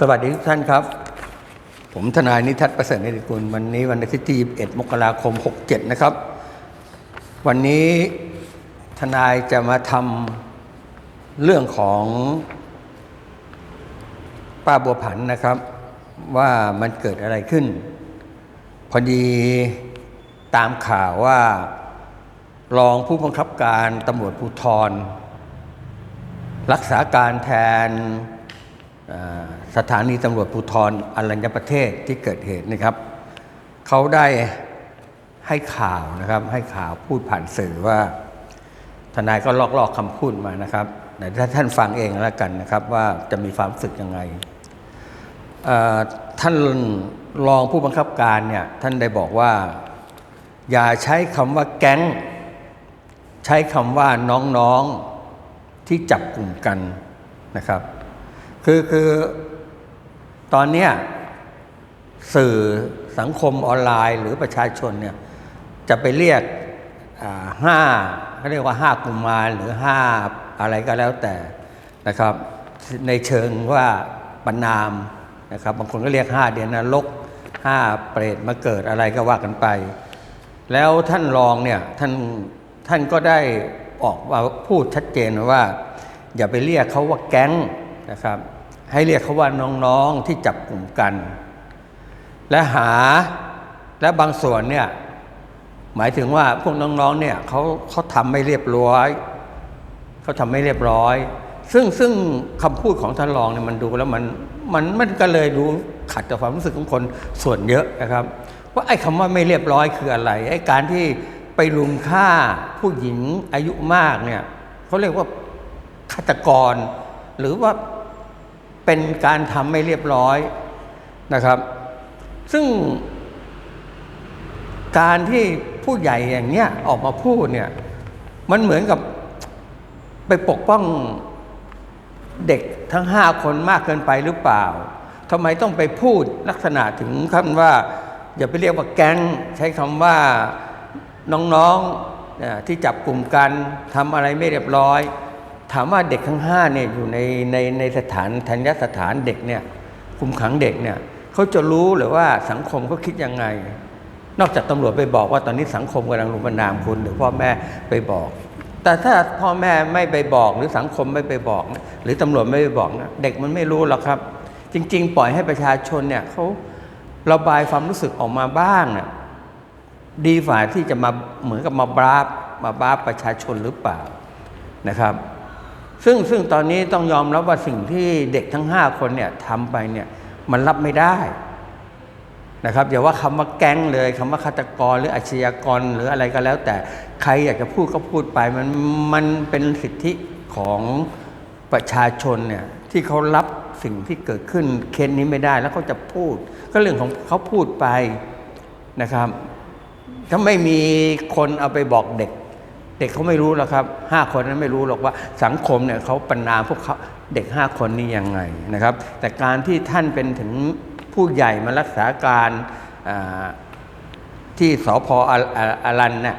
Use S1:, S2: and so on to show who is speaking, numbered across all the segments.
S1: สวัสดีทุกท่านครับ ผมทนายนิทัศน์ประเสริฐนิติกุลวันนี้วันอาทิตย์ที่21มกราคม 67 นะครับ วันนี้ทนายจะมาทำเรื่องของป้าบัวผันนะครับ ว่ามันเกิดอะไรขึ้น พอดีตามข่าวว่ารองผู้บังคับการตำรวจภูธรรักษาการแทน สถานีตำรวจภูธรอรัญญประเทศที่เกิดเหตุนะครับเขาได้ให้ข่าวนะครับ ให้ข่าวพูดผ่านสื่อว่าทนายก็ลอกลอกๆคำพูดมานะครับแต่ถ้าท่านฟังเองแล้วกันนะครับ ว่าจะมีความสึกยังไงท่านรองผู้บังคับการเนี่ยท่านได้บอกว่า อย่าใช้คำว่าแก๊ง ใช้คำว่าน้องๆที่จับกลุ่มกันนะครับ คือคือ ตอนเนี้ยสื่อสังคมออนไลน์หรือประชาชนเนี่ยจะไปเรียกห้าเขาเรียกว่าห้ากุมารหรือห้าอะไรก็แล้วแต่นะครับ ในเชิงว่าปนามนะครับบางคนก็เรียกห้าเดือนนรกห้าเปรตมาเกิดอะไรก็ว่ากันไป แล้วท่านรองเนี่ยท่านท่านก็ได้ออกมาพูดชัดเจนว่า อย่าไปเรียกเขาว่าแก๊งนะครับ ให้เรียกเขาว่าน้องๆที่จับกลุ่มกัน และหาและบางส่วนเนี่ยหมายถึงว่าพวกน้องๆเนี่ยเขาเขาทำไม่เรียบร้อยเขาทำไม่เรียบร้อย ซึ่งซึ่งคำพูดของท่านรองเนี่ยมันดูแล้วมันมันมันก็เลยดูขัดกับความรู้สึกของคนส่วนเยอะนะครับ ว่าไอ้คำว่าไม่เรียบร้อยคืออะไรไอ้การที่ไปลุมฆ่าผู้หญิงอายุมากเนี่ยเขาเรียกว่าฆาตกร หรือว่า เป็นการทำไม่เรียบร้อยนะครับ ซึ่งการที่ผู้ใหญ่อย่างเนี้ยออกมาพูดเนี่ยมันเหมือนกับไปปกป้องเด็กทั้งห้าคนมากเกินไปหรือเปล่าทำไมต้องไปพูดลักษณะถึงคำว่า อย่าไปเรียกว่าแก๊งใช้คำว่าน้องๆที่จับกลุ่มกันทำอะไรไม่เรียบร้อยามว่าเด็กทั้งห้าเนี่ยอยู่ในในในสถานทัญญสถานเด็กเนี่ยคุมขังเด็กเนี่ยเขาจะรู้หรือว่าสังคมเขาคิดยังไง นอกจากตำรวจไปบอกว่าตอนนี้สังคมกำลังรุมประนามคุณหรือพ่อแม่ไปบอก แต่ถ้าพ่อแม่ไม่ไปบอกหรือสังคมไม่ไปบอก หรือตำรวจไม่ไปบอกนะเด็กมันไม่รู้หรอกครับ จริง ๆ ปล่อยให้ประชาชนเนี่ยเขาระบายความรู้สึกออกมาบ้างน่ะดีฝ่าที่จะมาเหมือนกับมาบราบมาบราบประชาชนหรือเปล่านะครับ ซึ่งซึ่งตอนนี้ต้องยอมรับว่าสิ่งที่เด็กทั้งห้าคนเนี่ยทำไปเนี่ยมันรับไม่ได้นะครับอย่าว่าคำว่าแก๊งเลยคำว่าฆาตกรหรืออาชญากรหรืออะไรก็แล้ว แต่ใครอยากจะพูดก็พูดไปมันมันเป็นสิทธิของประชาชนเนี่ยที่เขารับสิ่งที่เกิดขึ้นเค้นนี้ไม่ได้แล้วเขาจะพูด ก็เรื่องของเขาพูดไปนะครับ ถ้าไม่มีคนเอาไปบอกเด็ก เด็กเขาไม่รู้หรอกครับห้าคนนั้นไม่รู้หรอกว่าสังคมเนี่ยเขาประนามพวกเขาเด็กห้าคนนี้ยังไงนะครับ แต่การที่ท่านเป็นถึงผู้ใหญ่มารักษาการที่สพอออารันเนี่ย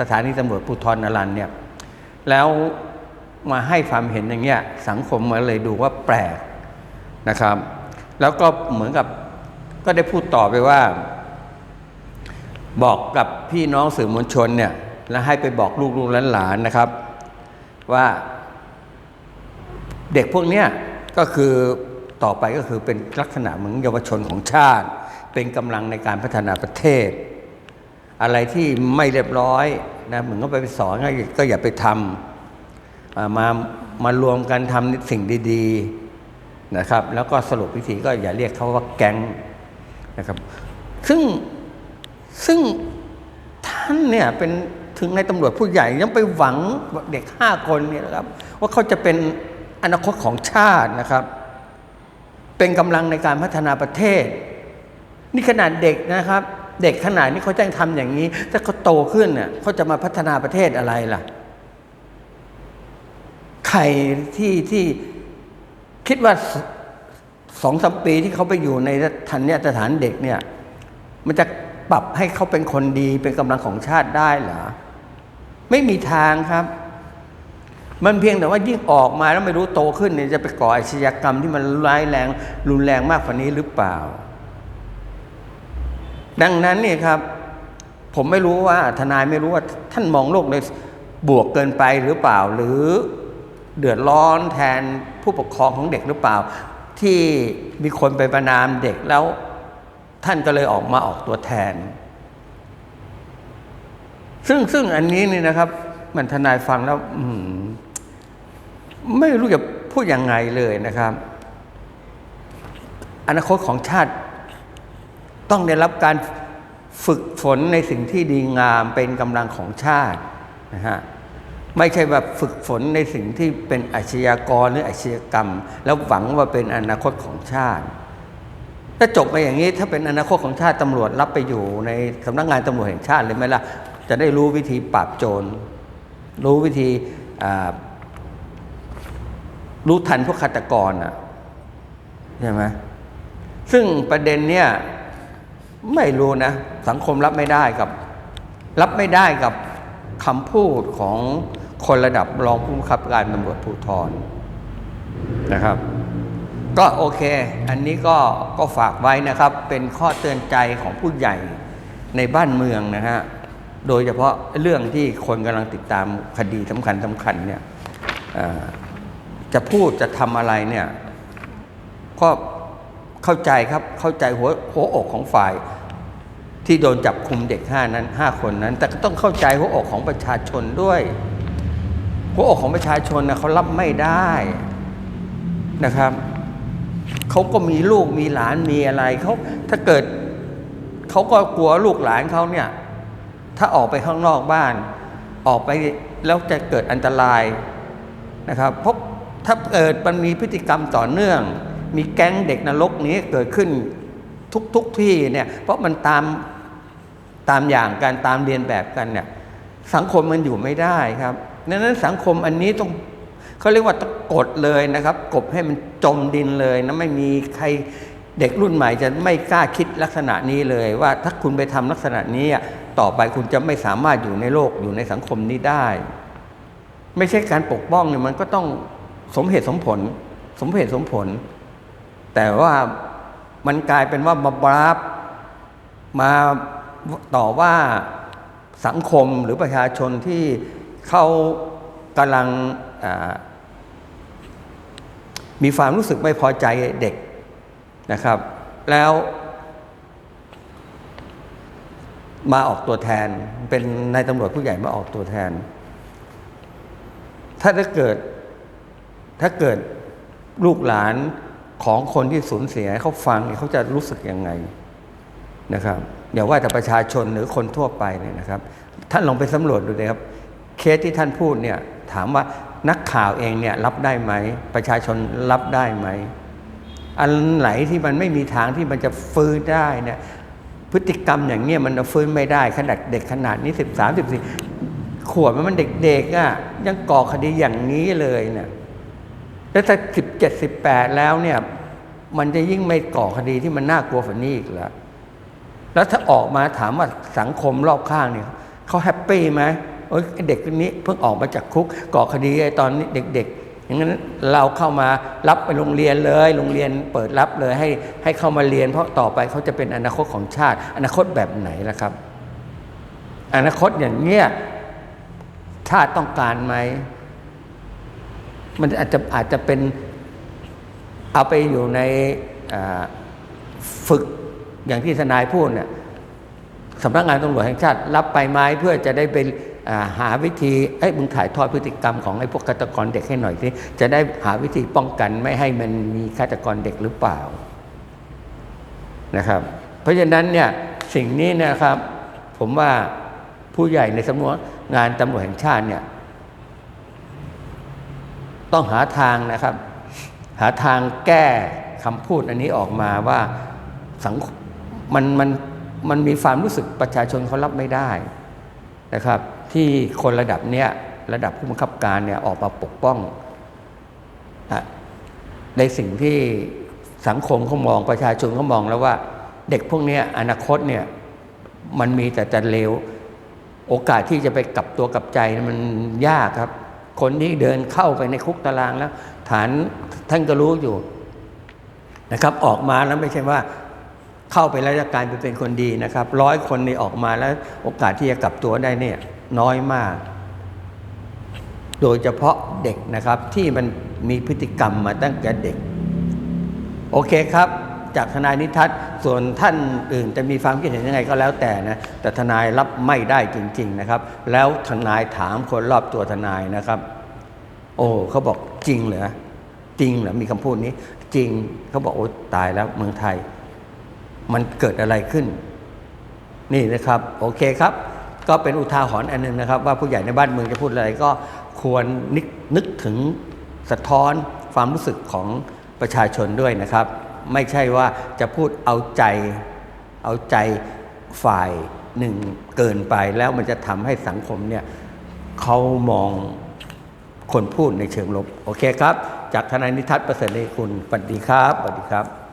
S1: สถานีตำรวจภูธรอรันเนี่ยแล้วมาให้ความเห็นอย่างเงี้ยสังคมมันเลยดูว่าแปลกนะครับ แล้วก็เหมือนกับก็ได้พูดต่อไปว่า บอกกับพี่น้องสื่อมวลชนเนี่ย และให้ไปบอกลูกๆหลานๆนะครับ ว่าเด็กพวกเนี้ยก็คือต่อไปก็คือเป็นลักษณะเหมือนเยาวชนของชาติ เป็นกำลังในการพัฒนาประเทศ อะไรที่ไม่เรียบร้อยนะเหมือนก็ไปสอนก็อย่าไปทำอ่ามามารวมกันทำสิ่งดีๆนะครับ แล้วก็สรุปวิธีก็อย่าเรียกเขาว่าแก๊งนะครับ ซึ่งซึ่งท่านเนี่ยเป็น ถึงในตำรวจผู้ใหญ่ยังไปหวังเด็กห้าคนเนี่ยนะครับ ว่าเขาจะเป็นอนาคตของชาตินะครับ เป็นกำลังในการพัฒนาประเทศ นี่ขนาดเด็กนะครับ เด็กขนาดนี้เขาจะทำอย่างนี้ ถ้าเขาโตขึ้นเน่ยเขาจะมาพัฒนาประเทศอะไรล่ะใครที่ที่คิดว่าสสองสามปีที่เขาไปอยู่ในทันเนี่ยสถานเด็กเนี่ย มันจะปรับให้เขาเป็นคนดีเป็นกำลังของชาติได้เหรอ ไม่มีทางครับ มันเพียงแต่ว่ายิ่งออกมาแล้วไม่รู้โตขึ้นเนี่ยจะไปก่ออาชญากรรมที่มันร้ายแรง รุนแรงมากกว่านี้หรือเปล่า ดังนั้นเนี่ยครับ ผมไม่รู้ว่าทนายไม่รู้ว่าท่านมองโลกในบวกเกินไปหรือเปล่า หรือเดือดร้อนแทนผู้ปกครองของเด็กหรือเปล่า ที่มีคนไปประนามเด็กแล้วท่านก็เลยออกมาออกตัวแทน ซึ่งซึ่งอันนี้นี่นะครับ มันทนายฟังแล้วอืมไม่รู้จะพูดยังไงเลยนะครับ อนาคตของชาติต้องได้รับการฝึกฝนในสิ่งที่ดีงามเป็นกำลังของชาตินะฮะไม่ใช่แบบฝึกฝนในสิ่งที่เป็นอาชญากรหรืออาชญากรรม แล้วหวังว่าเป็นอนาคตของชาติ ถ้าจบไปอย่างนี้ถ้าเป็นอนาคตของชาติตำรวจรับไปอยู่ในสำนักงานตำรวจแห่งชาติเลยไหมล่ะ จะได้รู้วิธีปราบโจร รู้วิธีรู้ทันพวกฆาตกรอะใช่ไหมซึ่งประเด็นเนี้ยไม่รู้นะ สังคมรับไม่ได้กับ รับไม่ได้กับคำพูดของคนระดับรองผู้บังคับการตำรวจภูธรนะครับ ก็โอเค อันนี้ก็ก็ฝากไว้นะครับ เป็นข้อเตือนใจของผู้ใหญ่ในบ้านเมืองนะฮะ โดยเฉพาะเรื่องที่คนกำลังติดตามคดีสำคัญสำคัญเนี่ยจะพูดจะทำอะไรเนี่ยก็เข้าใจครับเข้าใจหัวหัวอกของฝ่าย ที่โดนจับคุมเด็กห้านั้นห้าคนนั้น แต่ก็ต้องเข้าใจหัวอกของประชาชนด้วย หัวอกของประชาชนนะเขารับไม่ได้นะครับเขาก็มีลูกมีหลานมีอะไรเขาถ้าเกิดเขาก็กลัวลูกหลานเขาเนี่ย ถ้าออกไปข้างนอกบ้าน ออกไปแล้วจะเกิดอันตรายนะครับเพราะถ้าเกิดมันมีพฤติกรรมต่อเนื่อง มีแก๊งเด็กนรกนี้เกิดขึ้นทุกทุกที่เนี่ยเพราะมันตามตามอย่างการตามเรียนแบบกันเนี่ยสังคมมันอยู่ไม่ได้ครับดังนั้นสังคมอันนี้ต้องเขาเรียกว่าต้องกดเลยนะครับกบให้มันจมดินเลยนะไม่มีใครเด็กรุ่นใหม่จะไม่กล้าคิดลักษณะนี้เลย ว่าถ้าคุณไปทำลักษณะนี้อะ ต่อไปคุณจะไม่สามารถอยู่ในโลกอยู่ในสังคมนี้ได้ ไม่ใช่การปกป้องเนี่ยมันก็ต้องสมเหตุสมผล สมเหตุสมผล แต่ว่ามันกลายเป็นว่ามาบราบมาต่อว่าสังคมหรือประชาชนที่เขากำลังมีความรู้สึกไม่พอใจเด็กนะครับ แล้ว มาออกตัวแทน เป็นนายตำรวจผู้ใหญ่มาออกตัวแทน ถ้าถ้าเกิดถ้าเกิดลูกหลานของคนที่สูญเสียเขาฟังเขาจะรู้สึกยังไงนะครับอย่าว่าแต่ประชาชนหรือคนทั่วไปเลยนะครับ ท่านลองไปสำรวจดูเลยครับ เคสที่ท่านพูดเนี่ยถามว่านักข่าวเองเนี่ยรับได้ไหม ประชาชนรับได้ไหม อันไหนที่มันไม่มีทางที่มันจะฟื้นได้เนี่ย พฤติกรรมอย่างเนี้ยมันฟื้นไม่ได้ขนาดเด็กขนาดนี้สิบสามสิบสี่ขวบมันเด็กๆอะยังก่อคดีอย่างนี้เลยเนี่ยแล้วถ้าสิบเจ็ดสิบแปดแล้วเนี่ย มันจะยิ่งไม่ก่อคดีที่มันน่ากลัวฝันนี้อีกแล้วแล้วถ้าออกมาถามว่าสังคมรอบข้างเนี่ยเขาแฮปปี้ไหมไอ้เด็กคนนี้เพิ่งออกมาจากคุกก่อคดีไอ้ตอนนี้เด็ก ๆ อย่างนั้นเราเข้ามารับไปโรงเรียนเลย โรงเรียนเปิดรับเลยให้ให้เข้ามาเรียน เพราะต่อไปเขาจะเป็นอนาคตของชาติ อนาคตแบบไหนล่ะครับ อนาคตอย่างเนี้ยชาติต้องการไหมมันอาจจะอาจจะเป็นเอาไปอยู่ในฝึกอย่างที่ทนายพูดเนี่ยสำนักงานตำรวจแห่งชาติรับไปไหมเพื่อจะได้ไป หาวิธีเอ้ยมึงถ่ายทอดพฤติกรรมของไอ้พวกฆาตกรเด็กให้หน่อยสิจะได้หาวิธีป้องกันไม่ให้มันมีฆาตกรเด็กหรือเปล่านะครับ เพราะฉะนั้นเนี่ยสิ่งนี้นะครับ ผมว่าผู้ใหญ่ในสำนักงานตำรวจแห่งชาติเนี่ย ต้องหาทางนะครับ หาทางแก้คำพูดอันนี้ออกมาว่าสังคมมันมันมันมีความรู้สึกประชาชนเขารับไม่ได้นะครับ ที่คนระดับเนี้ยระดับผู้บังคับการเนี่ยออกมาปกป้องอในสิ่งที่สังคมเขามองประชาชนเขามองแล้วว่า เด็กพวกนี้อนาคตเนี่ยมันมีแต่จะเลวโอกาสที่จะไปกลับตัวกลับใจมันยากครับ คนที่เดินเข้าไปในคุกตารางแล้ว ฐานท่านก็รู้อยู่นะครับ ออกมาแล้วไม่ใช่ว่าเข้าไปแล้วจะกลายไปเป็นคนดีนะครับ ร้อยคนนี่ออกมาแล้ว โอกาสที่จะกลับตัวได้เนี่ย น้อยมาก โดยเฉพาะเด็กนะครับที่มันมีพฤติกรรมมาตั้งแต่เด็ก โอเคครับ จากทนายนิทัศน์ส่วนท่านอื่นจะมีความคิดเห็นยังไงก็แล้วแต่นะแต่ทนายรับไม่ได้จริง ๆนะครับ แล้วทนายถามคนรอบตัวทนายนะครับ โอ้เขาบอกจริงเหรอจริงเหรอมีคำพูดนี้ จริงเขาบอกโอ้ตายแล้วเมืองไทย มันเกิดอะไรขึ้น นี่นะครับ โอเคครับ ก็เป็นอุทาหรณ์อันหนึงนะครับ ว่าผู้ใหญ่ในบ้านเมืองจะพูดอะไรก็ควรนึกนึกถึงสะท้อนความรู้สึกของประชาชนด้วยนะครับ ไม่ใช่ว่าจะพูดเอาใจเอาใจฝ่ายหนึ่งเกินไปแล้วมันจะทำให้สังคมเนี่ยเขามองคนพูดในเชิงลบ โอเคครับ จากทนายนิทัศน์ประเสริฐเลคุณสวัสดีครับสวัสดีครับ